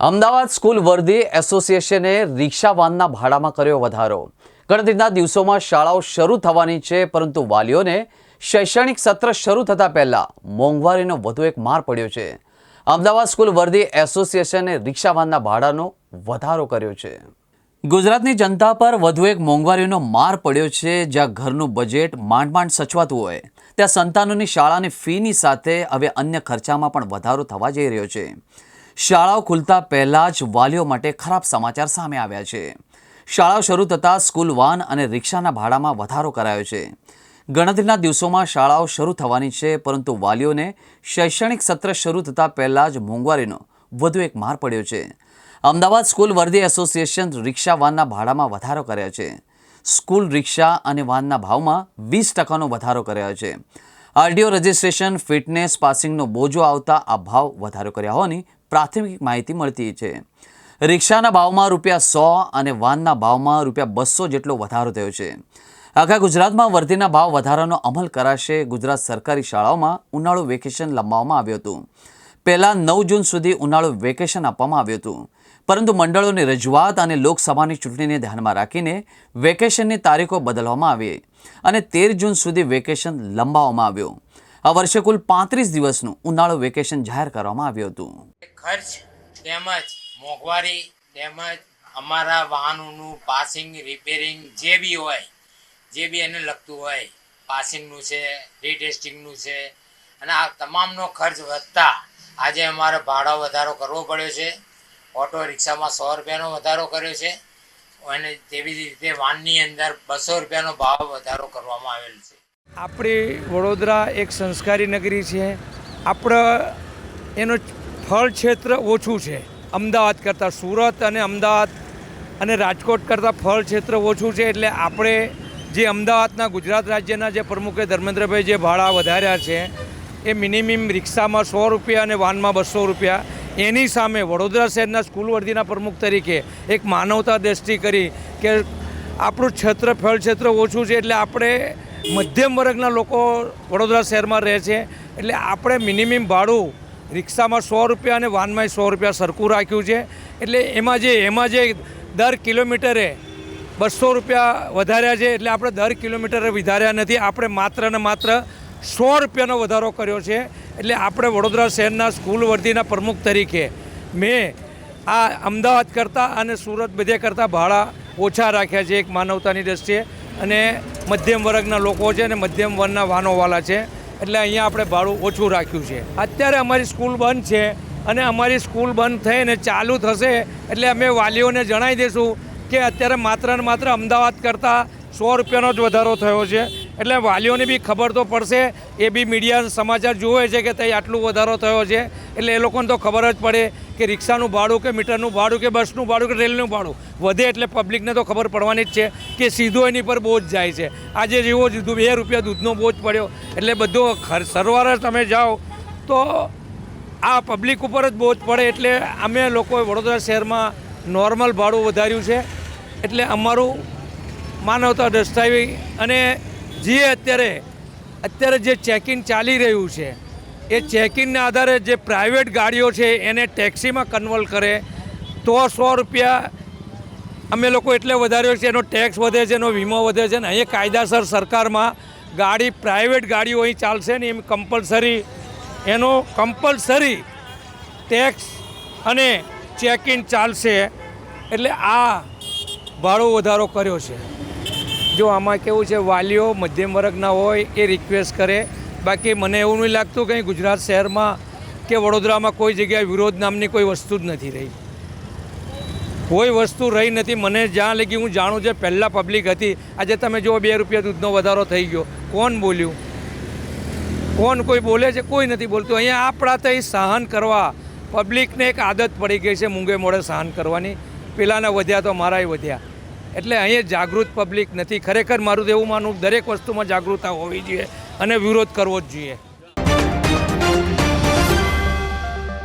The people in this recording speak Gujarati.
અમદાવાદ સ્કૂલ વર્ધી એસોસિએશને રિક્ષા વાનના ભાડામાં કર્યો વધારો. ગણતરીના દિવસોમાં શાળાઓ શરૂ થવાની છે, પરંતુ વાલીઓને શૈક્ષણિક સત્ર શરૂ થતાં પહેલા મોંઘવારીનો વધુ એક માર પડ્યો છે. અમદાવાદ સ્કૂલ વર્ધી એસોસિએશને રિક્ષા વાનના ભાડાનો વધારો કર્યો છે. ગુજરાતની જનતા પર વધુ એક મોંઘવારીનો માર પડ્યો છે, જ્યાં ઘરનું બજેટ માંડ માંડ સચવાતું હોય. ત્યાં સંતાનોની શાળાની ફીની સાથે હવે અન્ય ખર્ચામાં પણ વધારો થવા જઈ રહ્યો છે. શાળાઓ ખુલતા પહેલાં જ વાલીઓ માટે ખરાબ સમાચાર સામે આવ્યા છે. શાળાઓ શરૂ થતાં સ્કૂલ વાન અને રિક્ષાના ભાડામાં વધારો કરાયો છે. ગણતરીના દિવસોમાં શાળાઓ શરૂ થવાની છે, પરંતુ વાલીઓને શૈક્ષણિક સત્ર શરૂ થતાં પહેલાં જ મોંઘવારીનો વધુ એક માર પડ્યો છે. અમદાવાદ સ્કૂલ વર્ધી એસોસિએશન રિક્ષા વાનના ભાડામાં વધારો કર્યો છે. સ્કૂલ રિક્ષા અને વાનના ભાવમાં વીસ ટકાનો વધારો કર્યો છે. આરડીઓ રજિસ્ટ્રેશન, ફિટનેસ, પાસિંગનો બોજો આવતા આ ભાવ વધારો કર્યા હોવાની પ્રાથમિક માહિતી મળતી છે. રિક્ષાના ભાવમાં રૂપિયા સો અને વાનના ભાવમાં રૂપિયા બસો જેટલો વધારો થયો છે. આખા ગુજરાતમાં વર્ધીના ભાવ વધારાનો અમલ કરાશે. ગુજરાત સરકારી શાળાઓમાં ઉનાળુ વેકેશન લંબાવવામાં આવ્યું હતું. પહેલાં નવ જૂન સુધી ઉનાળુ વેકેશન આપવામાં આવ્યું હતું. પરંતુ મંડળોની રજૂઆત અને લોકસભાની ચૂંટણીને ધ્યાનમાં રાખીને વેકેશનની તારીખો બદલવામાં આવી. અને તેર જૂન સુધી વેકેશન લંબાવવામાં આવ્યું. આ વર્ષે કુલ પાંત્રીસ દિવસનું ઉનાળુ વેકેશન જાહેર કરવામાં આવ્યું હતું. ખર્ચ તેમજ મોંઘવારી તેમજ અમારા વાહનોનું પાસિંગ રિપેરિંગ જે બી હોય, જે બી એને લગતું હોય પાસિંગનું છે રીટેસ્ટિંગનું છે, અને આ તમામનો ખર્ચ વધતા આજે અમારે ભાડો વધારો કરવો પડ્યો છે. ઓટો રિક્ષામાં સો રૂપિયાનો વધારો કર્યો છે. અને તેવી જ રીતે વાનની અંદર બસો રૂપિયાનો ભાવ વધારો કરવામાં આવેલ છે. આપણી વડોદરા એક સંસ્કારી નગરી છે. આપણે એનું ફળ ક્ષેત્ર ઓછું છે. અમદાવાદ કરતાં સુરત અને અમદાવાદ અને રાજકોટ કરતાં ફળ ક્ષેત્ર ઓછું છે એટલે આપણે જે અમદાવાદના ગુજરાત રાજ્યના જે પ્રમુખે ધર્મેન્દ્રભાઈ જે ભાડા વધાર્યા છે, એ મિનિમમ રિક્ષામાં સો રૂપિયા અને વાનમાં બસો રૂપિયા. એની સામે વડોદરા શહેરના સ્કૂલ વર્ધીના પ્રમુખ તરીકે એક માનવતા દ્રષ્ટિ કરી કે આપણું ક્ષેત્ર ફળ ક્ષેત્ર ઓછું છે એટલે આપણે મધ્યમ વર્ગના લોકો વડોદરા શહેરમાં રહે છે. એટલે આપણે મિનિમમ ભાડું રિક્ષામાં સો રૂપિયા અને વાનમાં સો રૂપિયા સરખું રાખ્યું છે. એટલે એમાં જે એમાં જે દર કિલોમીટરે બસો રૂપિયા વધાર્યા છે, એટલે આપણે દર કિલોમીટરે વધાર્યા નથી. આપણે માત્ર ને માત્ર સો રૂપિયાનો વધારો કર્યો છે. એટલે આપણે વડોદરા શહેરના સ્કૂલ વર્ધીના પ્રમુખ તરીકે મેં આ અમદાવાદ કરતાં અને સુરત બધે કરતાં ભાડા ઓછા રાખ્યા છે. એક માનવતાની દ્રષ્ટિએ અને મધ્યમ વર્ગના લોકો છે અને મધ્યમ વર્ગના વાહનોવાળા છે. એટલે અહીંયા આપણે ભાડું ઓછું રાખ્યું છે. અત્યારે અમારી સ્કૂલ બંધ છે અને અમારી સ્કૂલ બંધ થઈને ચાલુ થશે એટલે અમે વાલીઓને જણાવી દઈશું કે અત્યારે માત્ર ને માત્ર અમદાવાદ કરતાં સો રૂપિયાનો જ વધારો થયો છે. એટલે વાલીઓને બી ખબર તો પડશે. એ બી મીડિયા સમાચાર જોવે છે કે ત્યાં આટલું વધારો થયો છે. એટલે એ લોકોને તો ખબર જ પડે કે રિક્ષાનું ભાડું કે મીટરનું ભાડું કે બસનું ભાડું કે રેલનું ભાડું વધે એટલે પબ્લિકને તો ખબર પડવાની જ છે કે સીધો એની પર બોજ જાય છે. આજે જેવો જ બે રૂપિયા દૂધનો બોજ પડ્યો. એટલે બધો સરવારે તમે જાઓ તો આ પબ્લિક ઉપર જ બોજ પડે એટલે અમે લોકોએ વડોદરા શહેરમાં નોર્મલ ભાડું વધાર્યું છે. એટલે અમારું માનવતા દર્શાવી અને જે અત્યારે અત્યારે જે ચેકિંગ ચાલી રહ્યું છે, એ ચેકિંગના આધારે જે પ્રાઇવેટ ગાડીઓ છે એને ટેક્સીમાં કન્વર્ટ કરે, તો સો રૂપિયા અમે લોકો એટલે વધાર્યો છે, એનો ટેક્સ વધે છે, એનો વીમો વધે છે ને અહીંયા કાયદાસર સરકારમાં ગાડી પ્રાઇવેટ ગાડીઓ અહીં ચાલશે ને એમ કમ્પલસરી એનો કમ્પલસરી ટેક્સ અને ચેકિંગ ચાલશે, એટલે આ ભાડો વધારો કર્યો છે. જો આમાં કેવું છે, વાલીઓ મધ્યમ વર્ગના હોય એ રિક્વેસ્ટ કરે. બાકી મને એવું નહીં લાગતું કે ગુજરાત શહેરમાં કે વડોદરામાં કોઈ જગ્યાએ વિરોધ નામની કોઈ વસ્તુ જ નથી રહી. કોઈ વસ્તુ રહી નથી. મને જ્યાં લગી હું જાણું છે, પહેલાં પબ્લિક હતી. આજે તમે જુઓ, બે રૂપિયા દૂધનો વધારો થઈ ગયો. કોણ બોલ્યું? કોણ કોઈ બોલે છે? કોઈ નથી બોલતું. અહીંયા આપણા તો સહન કરવા પબ્લિકને એક આદત પડી ગઈ છે, મૂંગે મોડે સહન કરવાની. પેલાના વધ્યા તો મારાય વધ્યા. એટલે અહીંયા જાગૃત પબ્લિક નથી. ખરેખર મારું એવું માનવું દરેક વસ્તુમાં જાગૃતતા હોવી જોઈએ અને વિરોધ કરવો જ જોઈએ.